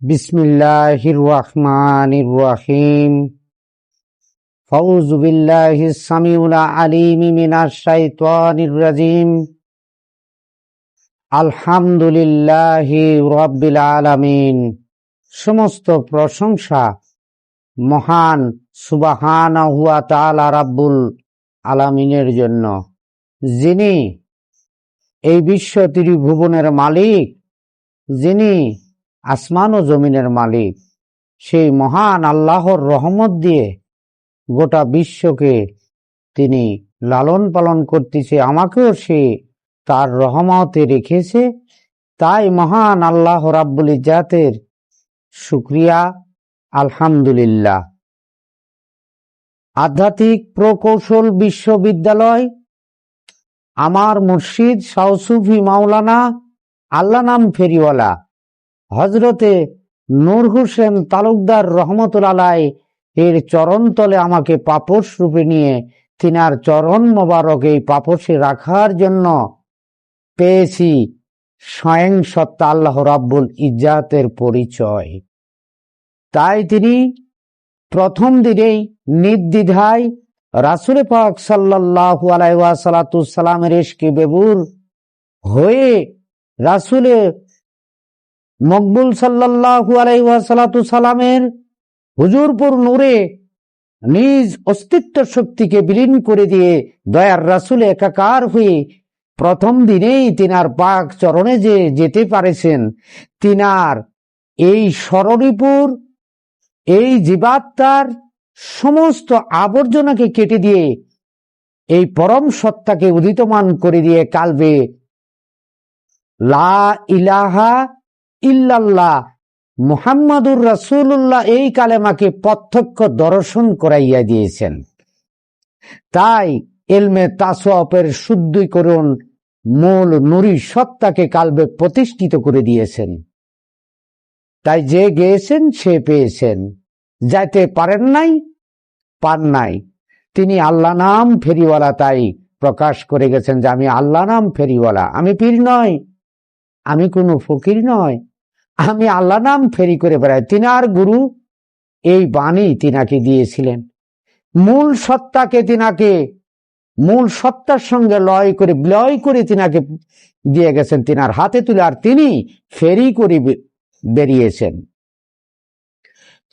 بسم الله الرحمن الرحيم فوز بالله السميع العليم من الشيطان الرجيم আলহামদুলিল্লাহ রব্বিল আলামিন সমস্ত প্রশংসা মহান সুবাহান হুয়া তাআলা রাব্বুল আলামিনের জন্য যিনি এই বিশ্ব ত্রিভুবনের মালিক যিনি আসমান ও জমিনের মালিক। সেই মহান আল্লাহর রহমত দিয়ে গোটা বিশ্বকে তিনি লালন পালন করতেছে, আমাকেও সে তার রহমতে রেখেছে। তাই মহান আল্লাহ রাব্বুল ইজাতের শুক্রিয়া, আলহামদুলিল্লাহ। আধ্যাত্মিক প্রকৌশল বিশ্ববিদ্যালয়, আমার মুর্শিদ সাউসুফি মাওলানা, আল্লাহ নাম ফেরিওয়ালা। হজরতে নূর হোসেন তালুকদার রহমতুল আলাই এর চরণতলে আমাকে পাপস রূপে নিয়ে তিনার চরণ মোবারক এই পাপসে রাখার জন্য পেয়েছি স্বয়ং সত্তা আল্লাহ রাব্বুল ইজ্জাতের পরিচয়। তাই তিনি প্রথম দিনেই নির্দ্বিধায় রাসুল পাক সাল্লাহ আলাইসালামের এসকে বেবুর হয়ে রাসুলের মকবুল সাল্লাহু আলাইসালাতু সালামের হুজুরপুর নূরে নিজ অস্তিত্ব শক্তিকে বিলীন করে দিয়ে দয়ার রাসুল একাকার হয়ে প্রথম দিনেই তিনার পাক চরণে যে যেতে পারেছেন, তিনার এই স্মরণীপুর এই জীবাত্মার সমস্ত আবর্জনাকে কেটে দিয়ে এই পরম সত্তাকে উদিতমান করে দিয়ে কালবে। লা ইলাহা ইল্লাল্লাহ। মুহাম্মাদুর রাসূলুল্লাহ এই কালেমাকে প্রত্যক্ষ দর্শন করাইয়া দিয়েছেন। তাই এলমে তাসওয়াফের শুদ্ধিকরণ মূল নুরি সত্তাকে কালবে প্রতিষ্ঠিত করে দিয়েছেন। তাই যে গেয়েছেন, সে পেয়েছেন। যাইতে পারেন নাই, পান নাই। তিনি আল্লাহ নাম ফেরিওয়ালা তাই প্রকাশ করে গেছেন যে, আমি আল্লাহ নাম ফেরিওয়ালা। আমি পীর নয় আমি কোনো ফকির নয় আমি আল্লাহ নাম ফেরি করে বেড়াই। তিনার গুরু এই বাণী তিনাকে দিয়েছিলেন। মূল সত্তাকে তিনাকে, মূল সত্তার সঙ্গে লয় করে বিলয় করে তিনাকে দিয়ে গেছেন তিনার হাতে তুলে, আর তিনি ফেরি করে বেরিয়েছেন।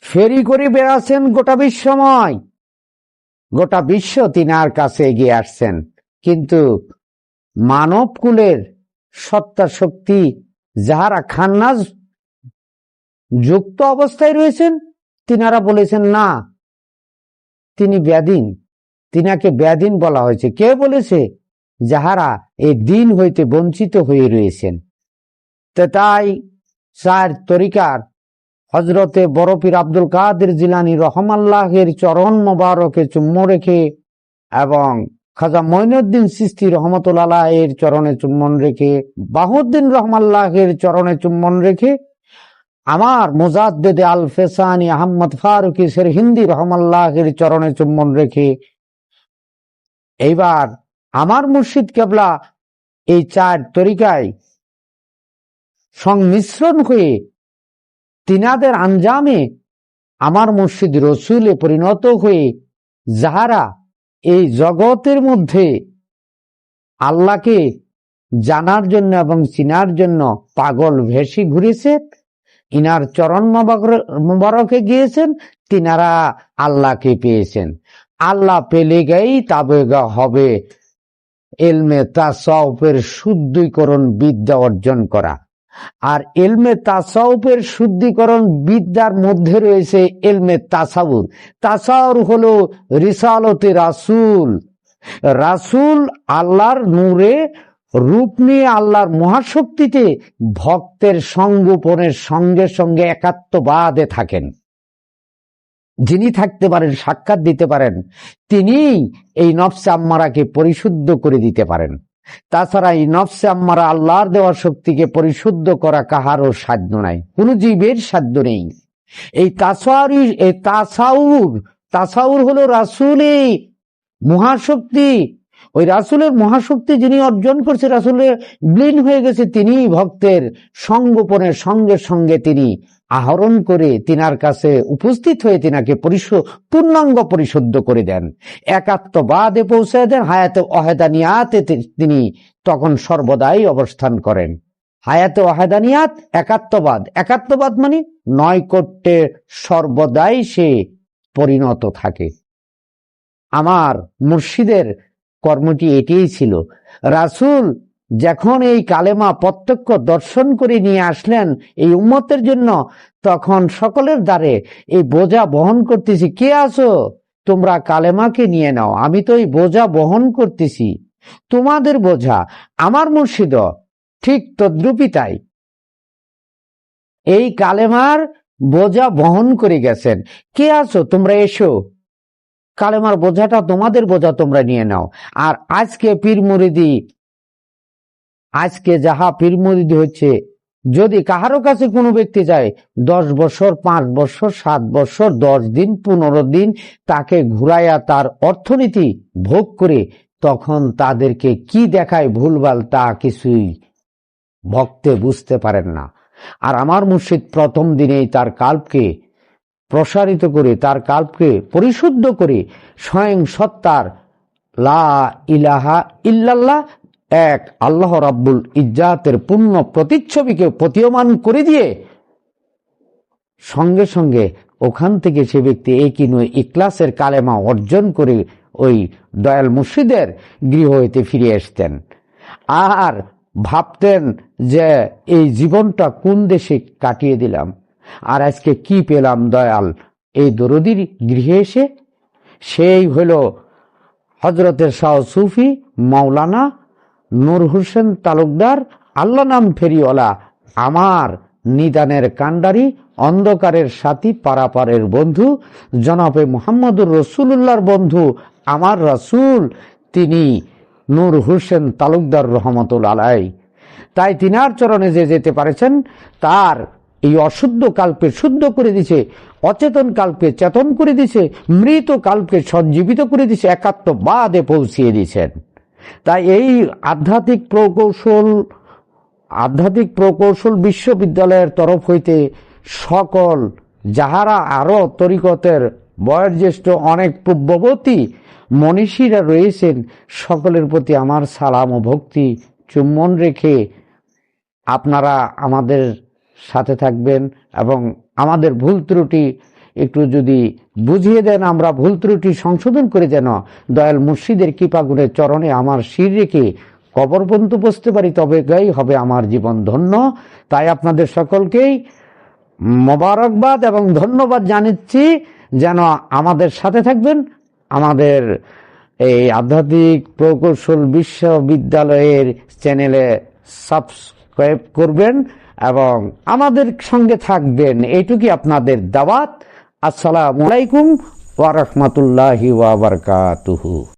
ফেরি করে বেড়াচ্ছেন গোটা বিশ্বময়। গোটা বিশ্ব তিনার কাছে এগিয়ে আসছেন। কিন্তু মানব কুলের সত্তা শক্তি যাহারা খান্নাজ যুক্ত অবস্থায় রয়েছেন, তিনারা বলেছেন, না, তিনি ব্যাধীন। তিনাকে ব্যাধীন বলা হয়েছে। কে বলেছে? যাহারা এই দিন হইতে বঞ্চিত হয়ে রয়েছেন। তাই চার তরিকার হজরতে বরফির আব্দুল কাদের জিলানি রহমাল্লাহের চরণ মোবারকে চুম্ম রেখে এবং খাজা মঈনুদ্দিন সিস্তি রহমতুল্লাহ এর চরণে চুম্বন রেখে, বাহুদ্দিন রহমাল্লাহের চরণে চুম্বন রেখে আমার মুজাদ্দেদে আল ফেসানি আহম্মদ ফারুকি সের হিন্দি রহমাল্লাহের চরণে চুম্বন রেখে, এইবার আমার মুর্শিদ কেবলা এই চার তরিকায় সংমিশ্রণ হয়ে তিনাদের আঞ্জামে আমার মুর্শিদ রসুলে পরিণত হয়ে যাহারা এই জগতের মধ্যে আল্লাহকে জানার জন্য এবং চিনার জন্য পাগল ভেসি ঘুরেছে ইনার চরণ মোবারকে গিয়েছেন, তিনারা আল্লাহকে পেয়েছেন। আল্লাহ পেলে গেই তবে হবে। এলমে তাসফের শুদ্ধিকরণ বিদ্যা অর্জন করা। আর এলমে তাসাউফের শুদ্ধিকরণ বিদ্যার মধ্যে রয়েছে এলমে তাসাউর তাসাউর হলো রিসালতে রাসুল। রাসুল আল্লাহর নূরে রূপ নিয়ে আল্লাহর মহাশক্তিতে ভক্তের সঙ্গোপনের সঙ্গে সঙ্গে একাত্মবাদে থাকেন। যিনি থাকতে পারেন, সাক্ষাৎ দিতে পারেন তিনি এই নফসে আম্মারাকে পরিশুদ্ধ করে দিতে পারেন। তাছাড়া এই নফসে আম্মারা আল্লাহর দেওয়া শক্তিকে পরিশুদ্ধ করা কাহারও সাধ্য নাই, কোন জীবের সাধ্য নেই। এই তাসাউরি, এই তাসাউর তাসাউর হলো রাসুলি মহাশক্তি ওই রাসুলের মহাশক্তি যিনি অর্জন করছে, রাসুলের ব্লীন হয়ে গেছে তিনি ভক্তের সঙ্গোপনের সঙ্গে সঙ্গে তিনি আহরণ করে তিনার কাছে উপস্থিত হয়ে তিনাকে পূর্ণাঙ্গ পরিশুদ্ধ করে দেন। একাত্মবাদে পৌঁছে দেন, হায়াতে অহেদানিয়াতে তিনি তখন সর্বদাই অবস্থান করেন। হায়াতে অহেদানিয়াত, একাত্মবাদ। একাত্মবাদ মানে নয় নয়কট্যে সর্বদাই সে পরিণত থাকে। আমার মুর্শিদের কর্মটি এটিই ছিল। রাসুল যখন এই কালেমা প্রত্যক্ষ দর্শন করে নিয়ে আসলেন এই উম্মতের জন্য, তখন সকলের দ্বারে এই বোঝা বহন করতেছি, কে আছো? তোমরা কালেমাকে নিয়ে নাও, আমি তো এই বোঝা বহন করতেছি। তোমাদের বোঝা আমার মুর্শিদ, ঠিক তদ্রুপি তাই। এই কালেমার বোঝা বহন করে গেছেন। কে আছো? তোমরা এসো। কালেমার বোঝাটা তোমাদের বোঝা, তোমরা নিয়ে নাও। আর আজকে পীর মুরিদি, আজকে যাহা পীর মুরিদি হচ্ছে, যদি কাহারো কাছে কোনো ব্যক্তি যায়, দশ বছর, পাঁচ বছর, সাত বছর, দশ দিন, পনেরো দিন, তাকে ঘুরাইয়া তার অর্থনীতি ভোগ করে, তখন তাদেরকে কি দেখায় ভুলভাল তা কিছুই ভক্তে বুঝতে পারেন না। আর আমার মুর্শিদ প্রথম দিনেই তার কাল্পকে প্রসারিত করে, তার কাল্পকে পরিশুদ্ধ করে, স্বয়ং সত্তার লা ইলাহা ইল্লাল্লাহ, এক আল্লাহ রাব্বুল ইজ্জাতের পূর্ণ প্রতিচ্ছবিকে প্রতীয়মান করে দিয়ে, সঙ্গে সঙ্গে ওখান থেকে সে ব্যক্তি এই কিনু ইকলাসের কালেমা অর্জন করে ওই দয়াল মুর্শিদের গৃহ হইতে ফিরে আসতেন। আর ভাবতেন যে এই জীবনটা কোন দেশে কাটিয়ে দিলাম? আর আজকে কি পেলাম দয়াল? এই দরদির গৃহে এসে সেই হইল হজরতের শাহ সুফি, মাওলানা নূর হোসেন তালুকদার, আল্লাহ নাম ফেরিওয়ালা, আমার নিদানের কাণ্ডারি, অন্ধকারের সাথী, পারাপারের বন্ধু, জনাবে মোহাম্মদুর রসুল্লাহর বন্ধু, আমার রাসূল, তিনি নূর হোসেন তালুকদার রহমতুল আলাই তাই তিনার চরণে যে যেতে পারেছেন, তার এই অশুদ্ধ কাল্পে শুদ্ধ করে দিছে, অচেতন কাল্পে চেতন করে দিছে, মৃত কাল্পকে সঞ্জীবিত করে দিছে, একাত্মবাদে পৌঁছিয়ে দিয়েছেন। তাই এই আধ্যাত্মিক প্রকৌশল আধ্যাত্মিক প্রকৌশল বিশ্ববিদ্যালয়ের তরফ হইতে সকল, যাহারা আরও তরিকতের বয়োজ্যেষ্ঠ অনেক পূর্ববর্তী মনীষীরা রয়েছেন, সকলের প্রতি আমার সালাম ও ভক্তি চুম্বন রেখে আপনারা আমাদের সাথে থাকবেন এবং আমাদের ভুল ত্রুটি একটু যদি বুঝিয়ে দেন, আমরা ভুল ত্রুটি সংশোধন করে যেন দয়াল মুর্শিদের কৃপাগুণের চরণে আমার শির রেখে কবর পর্যন্ত বসতে পারি, তবে গাই হবে আমার জীবন ধন্য। তাই আপনাদের সকলকেই মোবারকবাদ এবং ধন্যবাদ জানাচ্ছি, যেন আমাদের সাথে থাকবেন আমাদের এই আধ্যাত্মিক প্রকৌশল বিশ্ববিদ্যালয়ের চ্যানেলে সাবস্ক্রাইব করবেন। এবং আমাদের সঙ্গে থাকবেন এইটুকুই আপনাদের দাওয়াত। আসসালামু আলাইকুম ওয়া বারাকাতুহু।